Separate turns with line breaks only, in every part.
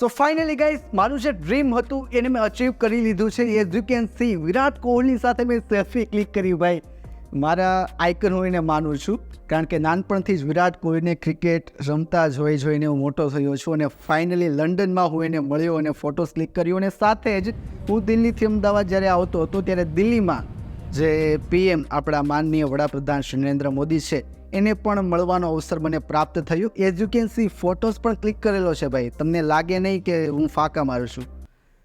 So finally guys મારું જે dream હતું એને મેં અચીવ કરી લીધું છે. As you can see Virat Kohli સાથે મેં સેલ્ફી ક્લિક કરી, ભાઈ. મારા આઇકન હું એને માનું છું, કારણ કે નાનપણથી જ વિરાટ કોહલીને ક્રિકેટ રમતા જોઈ જોઈને હું મોટો થયો છું. અને ફાઇનલી લંડનમાં હું એને મળ્યો અને ફોટોસ ક્લિક કર્યો. અને સાથે જ હું દિલ્હીથી અમદાવાદ જ્યારે આવતો હતો, ત્યારે દિલ્હીમાં જે પીએમ આપણા માનનીય વડાપ્રધાન શ્રી નરેન્દ્ર મોદી છે એને પણ મળવાનો અવસર મને પ્રાપ્ત થયો. As you can see photos પણ ક્લિક કરેલો છે ભાઈ. તમને લાગે નહીં કે હું ફાંકા મારું છું.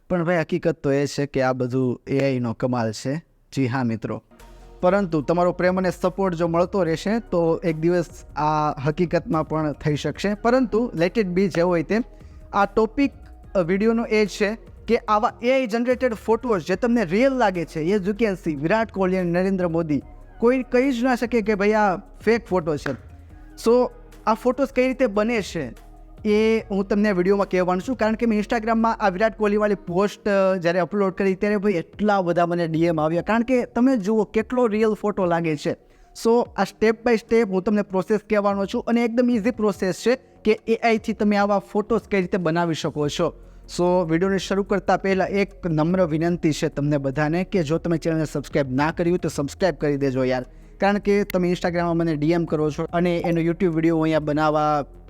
પણ ભાઈ, હકીકત તો એ છે કે આ બધું એઆઈનો કમાલ છે. જી હા, મિત્રો. પરંતુ તમારો પ્રેમ અને સપોર્ટ જો મળતો રહેશે, તો એક દિવસ આ હકીકતમાં પણ થઈ શકશે. પરંતુ લેટ ઇટ બી જે હોય તેમ, આ ટોપિક વિડીયોનો એ છે કે આવા એઆઈ જનરેટેડ ફોટોઝ જે તમને રિયલ લાગે છે as you can Virat Kohli અને નરેન્દ્ર મોદી કોઈ કહી જ ના શકે કે ભાઈ આ ફેક ફોટો છે. સો આ ફોટોઝ કઈ રીતે બને છે એ હું તમને વિડીયોમાં કહેવાનું છું. કારણ કે મેં ઇન્સ્ટાગ્રામમાં આ વિરાટ કોહલીવાળી પોસ્ટ જ્યારે અપલોડ કરી ત્યારે ભાઈ એટલા બધા મને ડીએમ આવ્યા. કારણ કે તમે જુઓ કેટલો રિયલ ફોટો લાગે છે. સો આ સ્ટેપ બાય સ્ટેપ હું તમને પ્રોસેસ કહેવાનો છું અને એકદમ ઇઝી પ્રોસેસ છે કે એઆઈથી તમે આવા ફોટોઝ કઈ રીતે બનાવી શકો છો. સો વિડીયોને શરૂ કરતાં પહેલાં એક નમ્ર વિનંતી છે તમને બધાને કે જો તમે ચેનલને સબસ્ક્રાઈબ ના કર્યું તો સબસ્ક્રાઈબ કરી દેજો યાર. કારણ કે તમે ઇન્સ્ટાગ્રામમાં મને ડીએમ કરો છો અને એનો યુટ્યુબ વીડિયો અહીંયા બનાવવા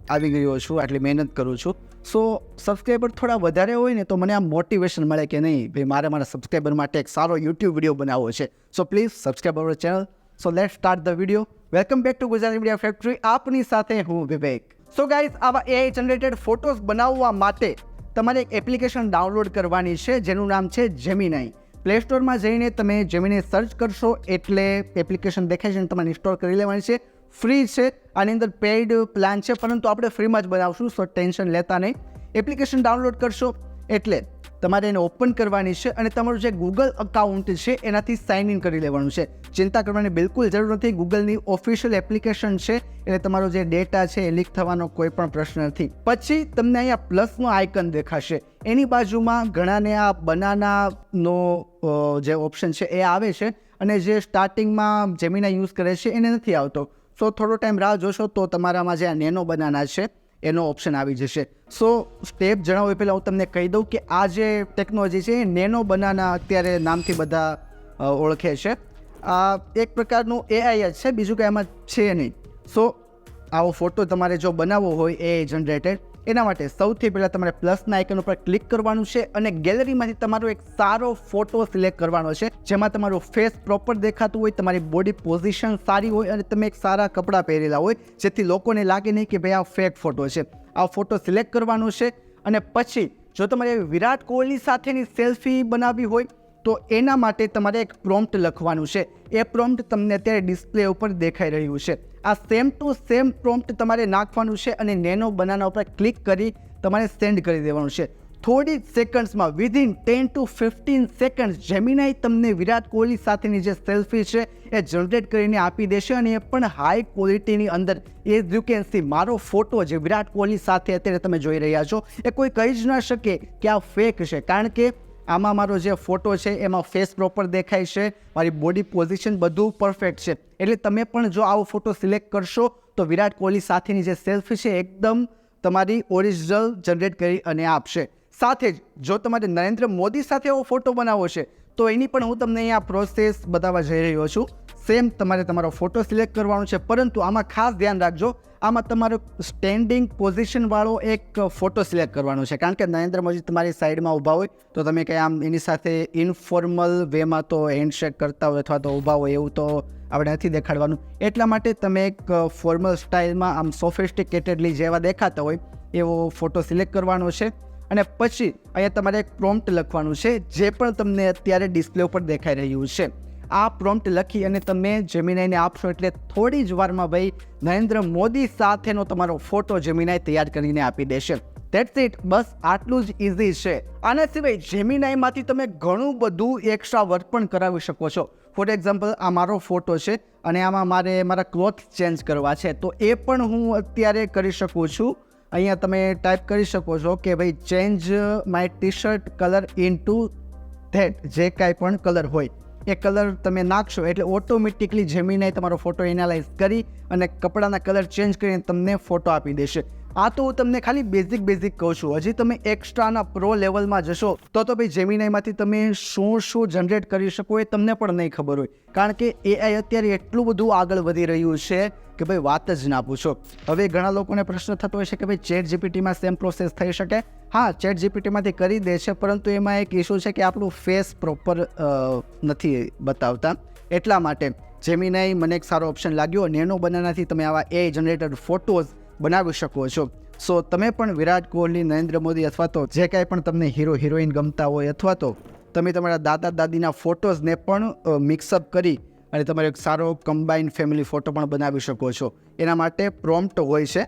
આવી ગયો છું, આટલી મહેનત કરું છું. સો સબસ્ક્રાઈબર થોડા વધારે હોય ને તો મને આ મોટિવેશન મળે કે નહીં, ભાઈ, મારે મારા સબસ્ક્રાઈબર માટે એક સારો યુટ્યુબ વીડિયો બનાવવો છે. So please subscribe our channel so let start the video welcome back to Gujarati media factory આપની સાથે હું વિવેક. સો ગાઈઝ આવા એઆઈ જનરેટેડ ફોટોઝ બનાવવા માટે તમારે એક એપ્લિકેશન ડાઉનલોડ કરવાની છે, જેનું નામ છે જેમિનાઈ પ્લે સ્ટોરમાં જઈને તમે જેમિને સર્ચ કરશો, એટલે એપ્લિકેશન દેખાય છે અને તમારે ઇન્સ્ટોલ કરી લેવાની છે. ફ્રી છે, આની અંદર પેઇડ પ્લાન છે, પરંતુ આપણે ફ્રીમાં જ બનાવશું સો ટેન્શન લેતા નહીં. એપ્લિકેશન ડાઉનલોડ કરશો, એટલે તમારે એને ઓપન કરવાની છે અને તમારું જે ગૂગલ અકાઉન્ટ છે, એનાથી સાઇન ઇન કરી લેવાનું છે. ચિંતા કરવાની બિલકુલ જરૂર નથી. ગૂગલની ઓફિશિયલ એપ્લિકેશન છે, એટલે તમારો જે ડેટા છે એ લીક થવાનો કોઈ પણ પ્રશ્ન નથી. પછી તમને અહીંયા પ્લસનું આઇકન દેખાશે. એની બાજુમાં ઘણાને આ બનાનાનો જે ઓપ્શન છે એ આવે છે અને જે સ્ટાર્ટિંગમાં જેમીના યુઝ કરે છે, એને નથી આવતો. સો થોડો ટાઈમ રાહ જોશો તો તમારામાં જે આ નેનો બનાના છે એનો ઓપ્શન આવી જશે. સો સ્ટેપ જણાવો એ પહેલાં હું તમને કહી દઉં કે આ જે ટેકનોલોજી છે, એ નેનો બનાના અત્યારે નામથી બધા ઓળખે છે. આ એક પ્રકારનું એઆઈ જ છે, બીજું કંઈ એમાં છે નહીં. સો આવો ફોટો તમારે જો બનાવવો હોય એ જનરેટેડ એના માટે સૌથી પહેલાં તમારે પ્લસના આઇકન ઉપર ક્લિક કરવાનું છે અને ગેલેરીમાંથી તમારો એક સારો ફોટો સિલેક્ટ કરવાનો છે. જેમાં તમારું ફેસ પ્રોપર દેખાતું હોય, તમારી બોડી પોઝિશન સારી હોય અને તમે એક સારા કપડાં પહેરેલા હોય, જેથી લોકોને લાગે નહીં કે ભાઈ આ ફેક ફોટો છે. આ ફોટો સિલેક્ટ કરવાનો છે અને પછી જો તમારે વિરાટ કોહલી સાથેની સેલ્ફી બનાવવી હોય, તો એના માટે તમારે એક પ્રોમ્પ્ટ લખવાનું છે. એ પ્રોમ્પ્ટ તમને અત્યારે ડિસ્પ્લે ઉપર દેખાઈ રહ્યું છે. આ સેમ ટુ સેમ પ્રોમ્પ્ટ તમારે નાખવાનું છે અને નેનો બનાના ઉપર ક્લિક કરી તમારે સેન્ડ કરી દેવાનું છે. થોડી સેકન્ડ્સમાં within ten to fifteen seconds Gemini તમને વિરાટ કોહલી સાથેની જે સેલ્ફી છે એ જનરેટ કરીને આપી દેશે અને એ પણ હાઈ ક્વોલિટીની અંદર. એ યુ કેન સી મારો ફોટો જે વિરાટ કોહલી સાથે અત્યારે તમે જોઈ રહ્યા છો, એ કોઈ કહી જ ન શકે કે આ ફેક છે. કારણ કે આમાં મારો જે ફોટો છે, એમાં ફેસ પ્રોપર દેખાય છે, મારી બોડી પોઝિશન બધું પરફેક્ટ છે. એટલે તમે પણ જો આવો ફોટો સિલેક્ટ કરશો, તો વિરાટ કોહલી સાથેની જે સેલ્ફી છે, એકદમ તમારી ઓરિજિનલ જનરેટ કરી અને આપશે. સાથે જ જો તમારે નરેન્દ્ર મોદી સાથે એવો ફોટો બનાવવો છે તો એની પણ હું તમને અહીંયા પ્રોસેસ બતાવવા જઈ રહ્યો છું. સેમ તમારે તમારો ફોટો સિલેક્ટ કરવાનો છે, પરંતુ આમાં ખાસ ધ્યાન રાખજો, આમાં તમારો સ્ટેન્ડિંગ પોઝિશનવાળો એક ફોટો સિલેક્ટ કરવાનો છે. કારણ કે નરેન્દ્ર મોદી તમારી સાઈડમાં ઊભા હોય, તો તમે કંઈ આમ એની સાથે ઇનફોર્મલ વેમાં તો હેન્ડશેક કરતા હોય અથવા તો ઊભા હોય, એવું તો આપણે નથી દેખાડવાનું. એટલા માટે તમે એક ફોર્મલ સ્ટાઇલમાં આમ સોફિસ્ટિકેટેડલી જેવા દેખાતા હોય, એવો ફોટો સિલેક્ટ કરવાનો છે. અને પછી અહીંયા તમારે એક પ્રોમ્પ્ટ લખવાનું છે, જે પણ તમને અત્યારે ડિસ્પ્લે ઉપર દેખાઈ રહ્યું છે. આ પ્રોમ્પ્ટ લખી અને તમે જેમિનાઈને આપશો એટલે થોડી જ વારમાં ભાઈ નરેન્દ્ર મોદી સાથેનો તમારો ફોટો જેમિનાઈ તૈયાર કરીને આપી દેશે. દેટ્સ ઇટ બસ આટલું જ ઇઝી છે. આના સિવાય જેમિનાઈમાંથી તમે ઘણું બધું એક્સ્ટ્રા વર્ક પણ કરાવી શકો છો. ફોર એક્ઝામ્પલ આ મારો ફોટો છે અને આમાં મારે મારા ક્લોથ ચેન્જ કરવા છે. તો એ પણ હું અત્યારે કરી શકું છું. અહીંયા તમે ટાઈપ કરી શકો છો કે ભાઈ change my T shirt colour into that જે કાંઈ પણ કલર હોય. એ કલર તમે નાખશો એટલે ઓટોમેટિકલી જેમિનાઈ તમારો ફોટો એનાલાઇઝ કરી અને કપડાના કલર ચેન્જ કરીને તમને ફોટો આપી દેશે. આ તો હું તમને ખાલી બેઝિક બેઝિક કહું છું. હજી તમે એક્સ્ટ્રાના પ્રો લેવલમાં જશો તો તો ભાઈ જેમિનાઈમાંથી તમે શું શું જનરેટ કરી શકો એ તમને પણ નહીં ખબર હોય. કારણ કે એઆઈ અત્યારે એટલું બધું આગળ વધી રહ્યું છે કે ભાઈ વાત જ ના પૂછો. હવે ઘણા લોકોને પ્રશ્ન થતો હોય છે કે ભાઈ ચેટ જીપીટીમાં સેમ પ્રોસેસ થઈ શકે? હા ચેટ જીપીટીમાંથી કરી દે છે, પરંતુ એમાં એક ઇસ્યુ છે કે આપણું ફેસ પ્રોપર નથી બતાવતા. એટલા માટે જેમિનાઈ મને એક સારો ઓપ્શન લાગ્યો. અને એનો તમે આવા એ જનરેટેડ ફોટોઝ બનાવી શકો છો. સો તમે પણ વિરાટ કોહલી, નરેન્દ્ર મોદી અથવા તો જે કાંઈ પણ તમને હીરો હિરોઈન ગમતા હોય અથવા તો તમે તમારા દાદા દાદીના ફોટોઝને પણ મિક્સઅપ કરી અને તમારો એક સારો કમ્બાઇન ફેમિલી ફોટો પણ બનાવી શકો છો. એના માટે પ્રોમ્પ્ટ હોય છે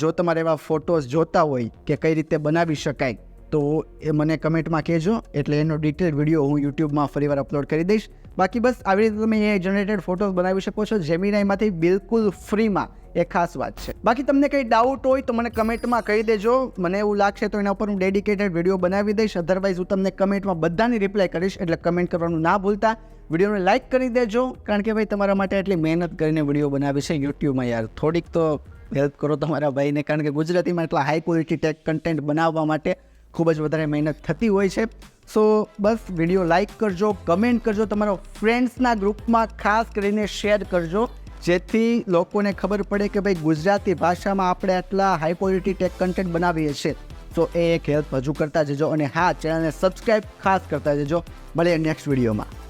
જો તમારે એવા ફોટોઝ જોતા હોય કે કઈ રીતે બનાવી શકાય, તો એ મને કમેન્ટમાં કહેજો. એટલે એનો ડિટેલ વીડિયો હું યુટ્યુબમાં ફરીવાર અપલોડ કરી દઈશ. બાકી બસ, આવી રીતે તમે એ જનરેટેડ ફોટોઝ બનાવી શકો છો. જેમિનાઈમાંથી બિલકુલ ફ્રીમાં એ ખાસ વાત છે. બાકી તમને કંઈ ડાઉટ હોય તો મને કમેન્ટમાં કહી દેજો. મને એવું લાગશે તો એના ઉપર હું ડેડિકેટેડ વીડિયો બનાવી દઈશ. અધરવાઇઝ હું તમને કમેન્ટમાં બધાની રિપ્લાય કરીશ. એટલે કમેન્ટ કરવાનું ના ભૂલતા. વિડીયોને લાઇક કરી દેજો, કારણ કે ભાઈ તમારા માટે એટલી મહેનત કરીને વીડિયો બનાવી છે યુટ્યુબમાં યાર. થોડીક તો હેલ્પ કરો તમારા ભાઈને, કારણ કે ગુજરાતીમાં એટલા હાઈ ક્વોલિટી ટેક કન્ટેન્ટ બનાવવા માટે ખૂબ જ વધારે મહેનત થતી હોય છે. સો બસ વીડિયો લાઇક કરજો કમેન્ટ કરજો, તમારા ફ્રેન્ડ્સના ગ્રુપમાં ખાસ કરીને શેર કરજો, જેથી લોકોને ખબર પડે કે ભાઈ ગુજરાતી ભાષામાં આપણે આટલા હાઈ ક્વોલિટી ટેક કન્ટેન્ટ બનાવીએ છીએ. તો એ એક હેલ્પ હજુ કરતા જજો અને હા ચેનલને સબસ્ક્રાઈબ ખાસ કરતા જજો. મળીએ નેક્સ્ટ વિડીયોમાં.